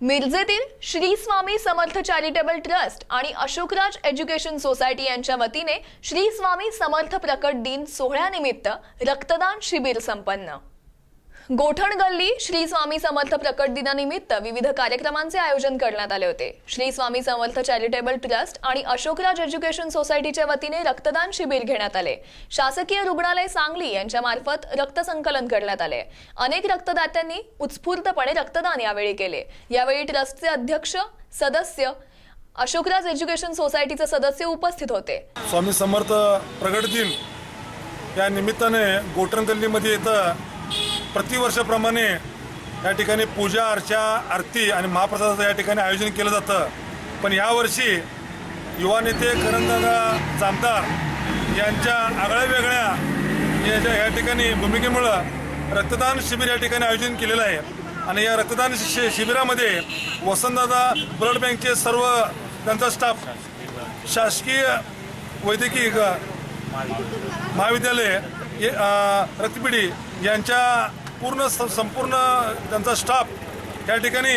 मिरजेतील Shri Swami Samarth charitable trust आणि Ashokraj education society यांच्या वतीने श्री स्वामी समर्थ प्रकट दिन सोहळ्यानिमित्त रक्तदान शिबिर संपन्न. गोठण गल्ली श्री स्वामी समर्थ प्रकट दिनानिमित्त विविध कार्यक्रमांचे आयोजन करण्यात आले होते. श्री स्वामी समर्थ चॅरिटेबल ट्रस्ट आणि अशोकराज एज्युकेशन सोसायटीच्या वतीने रक्तदान शिबिर घेण्यात आले. शासकीय रुग्णालय सांगली यांच्या मार्फत रक्त संकलन करण्यात आले. अनेक रक्तदात्यांनी उत्स्फूर्तपणे रक्तदान यावेळी केले. यावेळी ट्रस्टचे अध्यक्ष सदस्य अशोकराज एज्युकेशन सोसायटीचे सदस्य उपस्थित होते. स्वामी समर्थ प्रगट दिन या निमित्ताने गोठण गल्लीमध्ये येतं प्रतिवर्षाप्रमाणे या ठिकाणी पूजा अर्चा आरती आणि महाप्रसादाचं या ठिकाणी आयोजन केलं जातं. पण यावर्षी युवा नेते करणदादा जामदार यांच्या आगळ्या वेगळ्या याच्या या ठिकाणी भूमिकेमुळं रक्तदान शिबिर या ठिकाणी आयोजन केलेलं आहे. आणि या रक्तदान शि शिबिरामध्ये वसंतदादा ब्लड बँकचे सर्व त्यांचा स्टाफ शासकीय वैद्यकीय महाविद्यालय हे, रक्तपिढी यांच्या पूर्ण स- संपूर्ण त्यांचा स्टाफ या ठिकाणी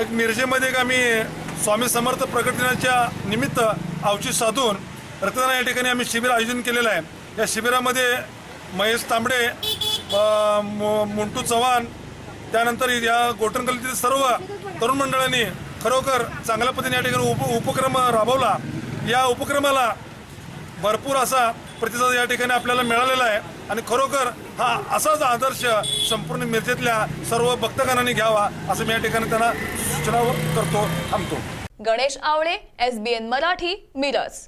एक मिरजेमध्ये एक आम्ही स्वामी समर्थ प्रकट दिनाच्या निमित्त अवचित साधून रक्तदान या ठिकाणी आम्ही शिबिर आयोजन केलेलं आहे. या शिबिरामध्ये महेश तांबडे मुंटू चव्हाण त्यानंतर या गोटणकलीतील सर्व तरुण मंडळांनी खरोखर चांगल्या पद्धतीने या ठिकाणी उप उपक्रम राबवला. या उपक्रमाला भरपूर असा प्रतिसाद या ठिकाणी आपल्याला मिळालेला आहे. आणि खरोखर हा असाच आदर्श संपूर्ण मिरजेतल्या सर्व भक्तगणांनी घ्यावा असं मी या ठिकाणी त्यांना सूचना करतो थांबतो. गणेश आवळे एसबीएन मराठी मिरज.